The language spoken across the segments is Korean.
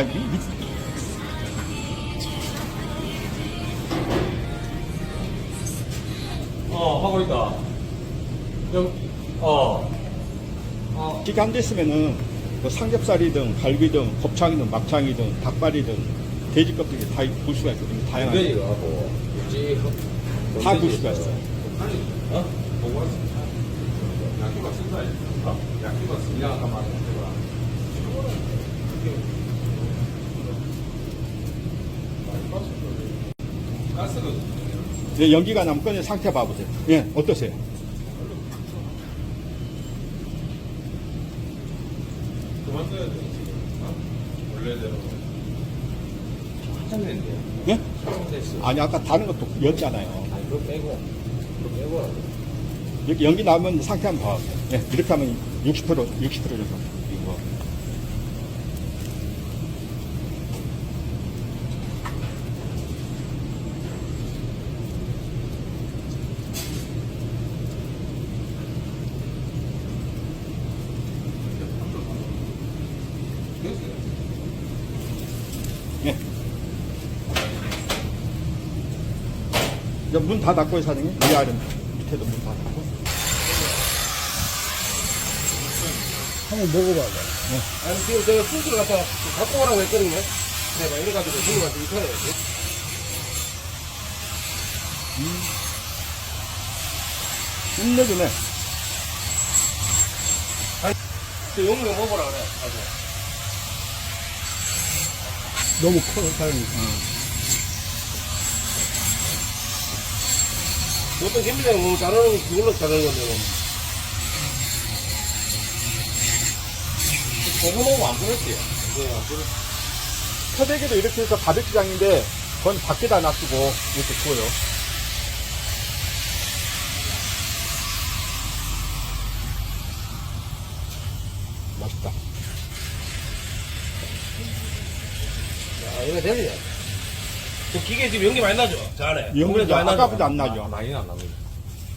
아, 미, 미, 어, 하고 있다. 영, 어. 어. 기가 안 됐으면은 뭐 삼겹살이든 갈비든 곱창이든 막창이든 닭발이든 돼지 껍데기 다 볼 수가 있거든요. 다양하게. 하고, 육지, 다 볼 수가 있어요. 어? 보고 왔습니다. 야키가 쓴다. 어? 야키가 쓴다. 네, 연기가 나면 꺼내 상태 봐보세요. 예, 어떠세요? 그만 써야 돼. 어? 원래대로. 한참 됐는데. 예? 한참 됐어. 아니, 아까 다른 것도 였잖아요. 아니, 그거 빼고. 그거 빼고. 이렇게 연기 나면 상태 한번 봐보세요. 예, 이렇게 하면 60%, 60% 정도. 예. 문 다 닫고요, 사장님? 위아래 밑에도 문 다 닫고. 한번 먹어봐. 아니, 지금 제가 술을 갖다 갖고 오라고 했거든요. 내가 이래가지고 친구한테 이렇게 해야지. 끝내주네. 저 용량 먹어라 그래. 아주. 너무 커, 사장님. 보통 김비장 너무 잘하는 그걸로 잘하는 건데. 뭐. 저거 먹으면 안 그랬지. 네, 안 그랬지. 서대기도 이렇게 해서 바베큐장인데, 그건 밖에다 놔두고, 이렇게 구워요. 맛있다. 아, 이거 되네. 저 기계 지금 연기 많이 나죠? 저 안에. 고기 많이 나죠? 아까보다 안 나죠. 많이는 안 납니다.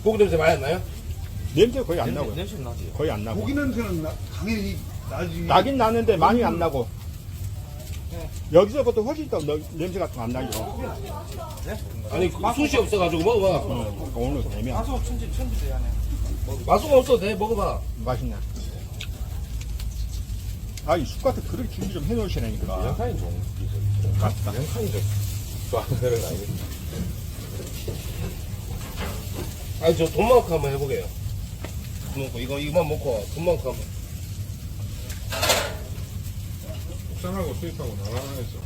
고기 냄새 많이 안 나요? 냄새 거의 안 나고요. 냄새 나지. 거의 안 나고. 고기 냄새는 나, 당연히 나지. 나긴 나는데 많이 안 나고. 여기서부터 훨씬 더 너- 냄새 같은 거 안 나죠. 아니, 그 숯이 없어가지고 먹어봐. 어, 오늘 되면 맛수가 없어도 돼, 먹어봐. 맛있네. 아, 이 숯 같은 그렇게 준비 좀 해놓으시라니까. 연칸이 좋은 연칸이 좀 좋아하는 거 아니겠지. 아니, 저 돈만큼 한번 해보게요. 돈 먹고, 이거, 이거만 먹고, 돈만큼 한번. 국산하고 수입하고 나가는 거죠.